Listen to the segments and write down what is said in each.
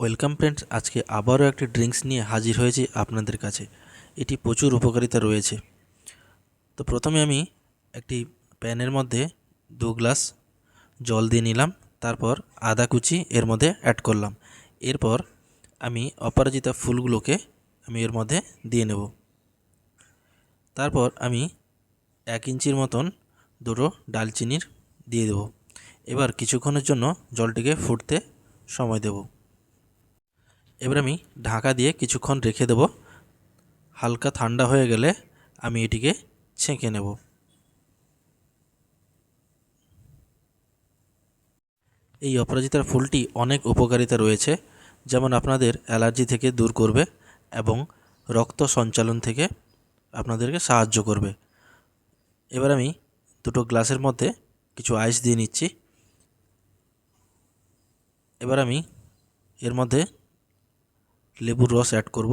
Welcome friends, আজকে আবারও একটি ড্রিঙ্কস নিয়ে হাজির হয়েছি আপনাদের কাছে। এটি প্রচুর উপকারিতা রয়েছে। তো প্রথমে আমি একটি প্যানের মধ্যে দু গ্লাস জল দিয়ে নিলাম, তারপর আদা কুচি এর মধ্যে অ্যাড করলাম। এরপর আমি অপরাজিতা ফুলগুলোকে আমি এর মধ্যে দিয়ে নেব। তারপর আমি এক ইঞ্চির মতন দুটো ডালচিনির দিয়ে দেব। এবার কিছুক্ষণের জন্য জলটিকে ফুটতে সময় দেব। এবার আমি ঢাকা দিয়ে কিছুক্ষণ রেখে দেব। হালকা ঠান্ডা হয়ে গেলে আমি এটিকে ছেঁকে নেব। এই অপরাজিতার ফুলটি অনেক উপকারিতা রয়েছে, যেমন আপনাদের অ্যালার্জি থেকে দূর করবে এবং রক্ত সঞ্চালন থেকে আপনাদেরকে সাহায্য করবে। এবার আমি দুটো গ্লাসের মধ্যে কিছু আইস দিয়ে নিচ্ছি। এবার আমি এর মধ্যে লেবুর রস অ্যাড করব।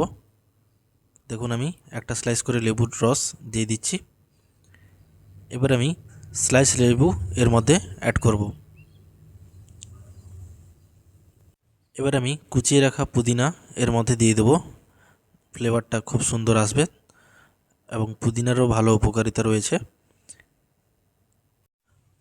দেখুন আমি একটা স্লাইস করে লেবুর রস দিয়ে দিচ্ছি। এবার আমি স্লাইস লেবু এর মধ্যে অ্যাড করব। এবার আমি কুচিয়ে রাখা পুদিনা এর মধ্যে দিয়ে দেবো। ফ্লেভারটা খুব সুন্দর আসবে এবং পুদিনারও ভালো উপকারিতা রয়েছে।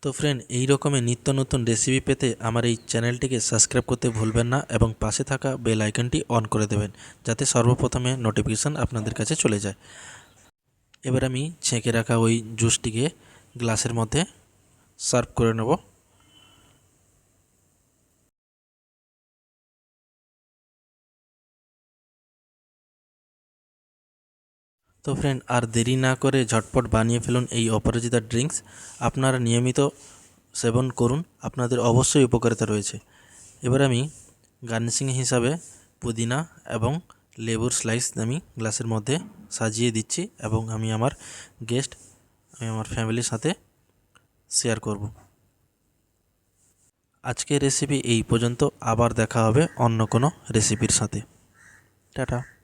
তো ফ্রেন্ড এই রকমের নিত্য নতুন রেসিপি পেতে আমার এই চ্যানেলটিকে সাবস্ক্রাইব করতে ভুলবেন না এবং পাশে থাকা বেল আইকনটি অন করে দেবেন, যাতে সর্বপ্রথমে নোটিফিকেশান আপনাদের কাছে চলে যায়। এবার আমি ছেঁকে রাখা ওই জুসটিকে গ্লাসের মধ্যে সার্ভ করে নেব। তো ফ্রেন্ড আর দেরি না করে ঝটপট বানিয়ে ফেলুন এই অপরাজিতা ড্রিঙ্কস আপনারা নিয়মিত সেবন করুন, আপনাদের অবশ্যই উপকারিতা রয়েছে। এবার আমি গার্নিশিং হিসাবে পুদিনা এবং লেবুর স্লাইস আমি গ্লাসের মধ্যে সাজিয়ে দিচ্ছি এবং আমি আমার গেস্ট আমি আমার ফ্যামিলির সাথে শেয়ার করব। আজকের রেসিপি এই পর্যন্ত, আবার দেখা হবে অন্য কোনো রেসিপির সাথে। টাটা।